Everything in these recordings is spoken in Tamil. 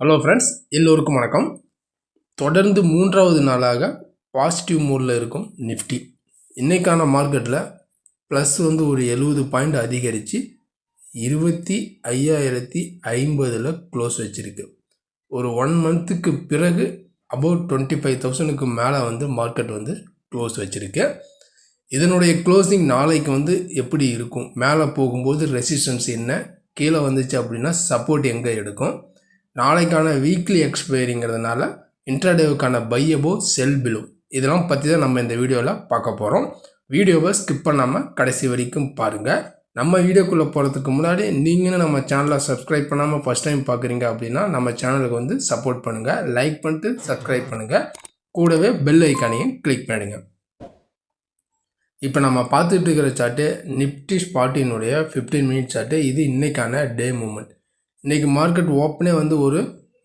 ஹலோ ஃப்ரெண்ட்ஸ் எல்லோருக்கும் வணக்கம். தொடர்ந்து மூன்றாவது நாளாக பாசிட்டிவ் மூடில் இருக்கும் நிஃப்டி இன்றைக்கான மார்க்கெட்டில் ப்ளஸ் வந்து ஒரு எழுபது பாயிண்ட் அதிகரித்து இருபத்தி ஐயாயிரத்தி ஐம்பதில் க்ளோஸ் வச்சுருக்கு. ஒரு ஒன் மந்த்துக்கு பிறகு அபவுட் டுவெண்ட்டி ஃபைவ் தௌசண்டுக்கு மேலே வந்து மார்க்கெட் வந்து க்ளோஸ் வச்சுருக்கு. இதனுடைய க்ளோசிங் நாளைக்கு வந்து எப்படி இருக்கும்? மேலே போகும்போது ரெசிஸ்டன்ஸ் என்ன? கீழே வந்துச்சு அப்படின்னா சப்போர்ட் எங்கே எடுக்கும்? நாளைக்கான வீக்லி எக்ஸ்பைரிங்கிறதுனால இன்ட்ராடேவுக்கான பையபோ செல் பிலோ இதெல்லாம் பற்றி தான் நம்ம இந்த வீடியோவில் பார்க்க போகிறோம் வீடியோவை ஸ்கிப் பண்ணாமல் கடைசி வரைக்கும் பாருங்கள் நம்ம வீடியோக்குள்ளே போகிறதுக்கு முன்னாடி நீங்களும் நம்ம சேனலை சப்ஸ்கிரைப் பண்ணாமல் ஃபஸ்ட் டைம் பார்க்குறீங்க அப்படின்னா நம்ம சேனலுக்கு வந்து சப்போர்ட் பண்ணுங்கள் லைக் பண்ணிட்டு சப்ஸ்கிரைப் பண்ணுங்கள் கூடவே பெல் ஐக்கானையும் கிளிக் பண்ணிடுங்க. இப்போ நம்ம பார்த்துட்டு இருக்கிற சார்ட்டு நிப்டி ஸ்பாட்டினுடைய ஃபிஃப்டீன் மினிட் சார்ட்டு இது இன்றைக்கான டே மூமெண்ட் இன்றைக்கி மார்க்கெட் ஓப்பனே வந்து ஒரு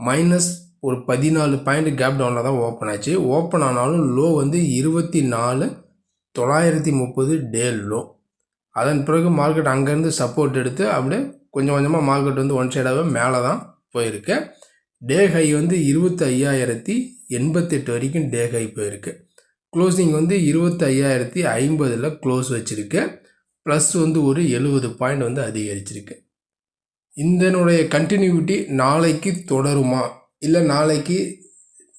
மைனஸ் ஒரு பதினாலு பாயிண்ட் கேப் டவுனில் தான் ஓப்பன் ஆச்சு. ஓப்பன் ஆனாலும் லோ வந்து இருபத்தி நாலு தொள்ளாயிரத்தி முப்பது டே லோ அதன் பிறகு மார்க்கெட் அங்கேருந்து சப்போர்ட் எடுத்து அப்படியே கொஞ்சம் கொஞ்சமாக மார்க்கெட் வந்து ஒன் சைடாகவே மேலே தான் போயிருக்கு. டே ஹை வந்து இருபத்தி ஐயாயிரத்தி எண்பத்தெட்டு வரைக்கும் டே ஹை போயிருக்கு. க்ளோசிங் வந்து இருபத்தி ஐயாயிரத்தி ஐம்பதில் க்ளோஸ் வச்சுருக்கு. ப்ளஸ் வந்து ஒரு எழுபது பாயிண்ட் வந்து அதிகரிச்சிருக்கு. இதனுடைய கண்டினியூட்டி நாளைக்கு தொடருமா? இல்லை நாளைக்கு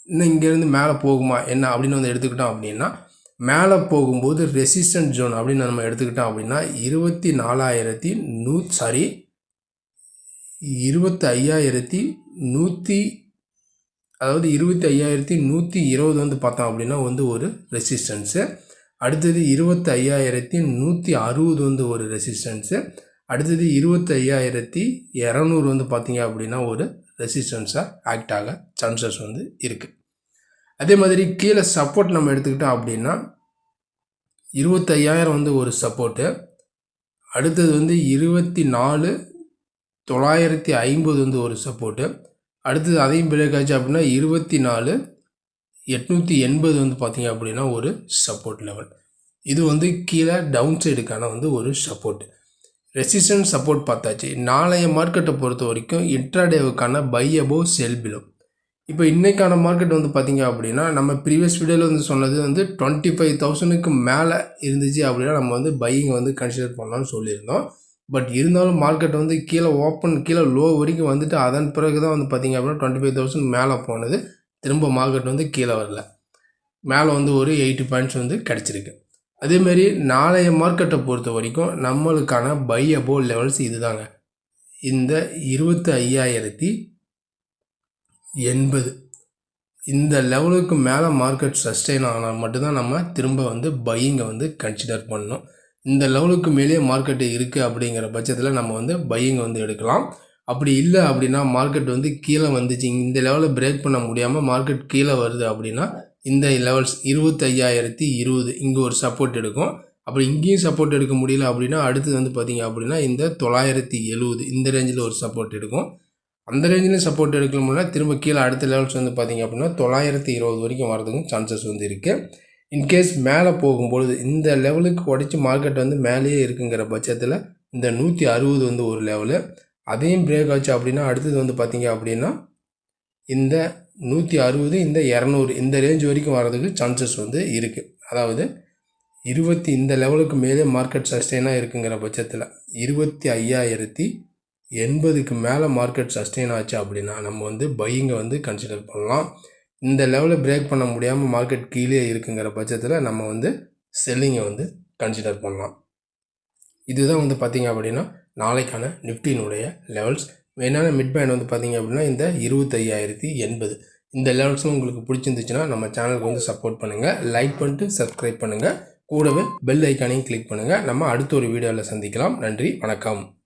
இன்னும் இங்கேருந்து மேலே போகுமா? என்ன அப்படின்னு வந்து எடுத்துக்கிட்டோம் அப்படின்னா மேலே போகும்போது ரெசிஸ்டன்ட் ஜோன் அப்படின்னு நம்ம எடுத்துக்கிட்டோம் அப்படின்னா இருபத்தி நாலாயிரத்தி நூ சாரி இருபத்தி ஐயாயிரத்தி நூற்றி அதாவது இருபத்தி ஐயாயிரத்தி நூற்றி இருபது வந்து பார்த்தோம் அப்படின்னா வந்து ஒரு ரெசிஸ்டன்ஸு அடுத்தது இருபத்தி ஐயாயிரத்தி நூற்றி அறுபது வந்து ஒரு ரெசிஸ்டன்ஸு அடுத்தது இருபத்தையாயிரத்தி இரநூறு வந்து பார்த்திங்க அப்படின்னா ஒரு ரெசிஸ்டன்ஸாக ஆக்ட் ஆக சான்சஸ் வந்து இருக்குது அதே மாதிரி கீழே சப்போர்ட் நம்ம எடுத்துக்கிட்டோம் அப்படின்னா இருபத்தையாயிரம் வந்து ஒரு சப்போர்ட்டு அடுத்தது வந்து இருபத்தி நாலு தொள்ளாயிரத்தி ஐம்பது வந்து ஒரு சப்போர்ட்டு அடுத்தது அதையும் பிரேக் ஆச்சு அப்படின்னா இருபத்தி நாலு எட்நூற்றி எண்பது வந்து பார்த்திங்க அப்படின்னா ஒரு சப்போர்ட் லெவல் இது வந்து கீழே டவுன் சைடுக்கான வந்து ஒரு சப்போர்ட்டு ரெசிஸ்டன்ஸ் சப்போர்ட் பார்த்தாச்சு. நாளைய மார்க்கெட்டை பொறுத்த வரைக்கும் இன்ட்ராடேவுக்கான பை அபோவ் செல் பிலோ இப்போ இன்றைக்கான மார்க்கெட் வந்து பார்த்திங்க அப்படின்னா நம்ம ப்ரீவியஸ் வீடியோவில் வந்து சொன்னது வந்து டுவெண்ட்டி ஃபைவ் தௌசண்ட்க்கு மேலே இருந்துச்சு அப்படின்னா நம்ம வந்து பையிங் வந்து கன்சிடர் பண்ணலாம்னு சொல்லியிருந்தோம். பட் இருந்தாலும் மார்க்கெட் வந்து கீழே ஓப்பன் கீழே லோ வரைக்கும் வந்துட்டு அதன் பிறகு தான் வந்து பார்த்திங்க அப்படின்னா டுவெண்ட்டி ஃபைவ் தௌசண்ட் மேலே போனது. திரும்ப மார்க்கெட் வந்து கீழே வரல. மேலே வந்து ஒரு எயிட்டி பாயிண்ட்ஸ் வந்து கிடச்சிருக்கு. அதேமாரி நாளைய மார்க்கெட்டை பொறுத்த வரைக்கும் நம்மளுக்கான பை அபோ லெவல்ஸ் இதுதாங்க. இந்த இருபத்தி ஐயாயிரத்தி எண்பது. இந்த லெவலுக்கு மேலே மார்க்கெட் சஸ்டெயின் ஆனால் மட்டும்தான் நம்ம திரும்ப வந்து பையிங்கை வந்து கன்சிடர் பண்ணணும். இந்த லெவலுக்கு மேலேயே மார்க்கெட்டு இருக்குது அப்படிங்கிற பட்சத்தில் நம்ம வந்து பையிங்கை வந்து எடுக்கலாம். அப்படி இல்லை அப்படின்னா மார்க்கெட் வந்து கீழே வந்துச்சு. இந்த லெவலில் பிரேக் பண்ண முடியாமல் மார்க்கெட் கீழே வருது அப்படின்னா இந்த லெவல்ஸ் இருபத்தையாயிரத்தி இருபது. இங்கே ஒரு சப்போர்ட் எடுக்கும். அப்படி இங்கேயும் சப்போர்ட் எடுக்க முடியல அப்படின்னா அடுத்தது வந்து பார்த்திங்க அப்படின்னா இந்த தொள்ளாயிரத்தி எழுபது. இந்த ரேஞ்சில் ஒரு சப்போர்ட் எடுக்கும். அந்த ரேஞ்சிலையும் சப்போர்ட் எடுக்கணும்னா திரும்ப கீழே அடுத்த லெவல்ஸ் வந்து பார்த்திங்க அப்படின்னா தொள்ளாயிரத்தி இருபது வரைக்கும் வரதுக்கும் சான்சஸ் வந்து இருக்குது இன்கேஸ் மேலே போகும்பொழுது இந்த லெவலுக்கு உடச்சி மார்க்கெட் வந்து மேலேயே இருக்குங்கிற பட்சத்தில் இந்த நூற்றி அறுபது வந்து ஒரு லெவலு அதையும் பிரேக் ஆச்சு அப்படின்னா அடுத்தது வந்து பார்த்திங்க அப்படின்னா இந்த நூற்றி அறுபது இந்த இரநூறு இந்த ரேஞ்ச் வரைக்கும் வர்றதுக்கு சான்சஸ் வந்து இருக்குது அதாவது இருபத்தி இந்த லெவலுக்கு மேலே மார்க்கெட் சஸ்டெயினாக இருக்குங்கிற பட்சத்தில் இருபத்தி ஐயாயிரத்தி எண்பதுக்கு மேலே மார்க்கெட் சஸ்டெயின் ஆச்சு அப்படின்னா நம்ம வந்து பையிங்கை வந்து கன்சிடர் பண்ணலாம். இந்த லெவலை பிரேக் பண்ண முடியாமல் மார்க்கெட் கீழே இருக்குங்கிற பட்சத்தில் நம்ம வந்து செல்லிங்கை வந்து கன்சிடர் பண்ணலாம். இதுதான் வந்து பார்த்திங்க அப்படின்னா நாளைக்கான நிஃப்டினுடைய லெவல்ஸ் மெயினான மிட் பேண்ட் வந்து பார்த்திங்க அப்படின்னா இந்த இருபத்தையாயிரத்தி எண்பது. இந்த லெவல்ஸும் உங்களுக்கு பிடிச்சிருந்துச்சுன்னா நம்ம சேனலுக்கு வந்து சப்போர்ட் பண்ணுங்கள் லைக் பண்ணிட்டு சப்ஸ்கிரைப் பண்ணுங்கள் கூடவே பெல் ஐக்கானையும் கிளிக் பண்ணுங்கள் நம்ம அடுத்த ஒரு வீடியோவில் சந்திக்கலாம். நன்றி வணக்கம்.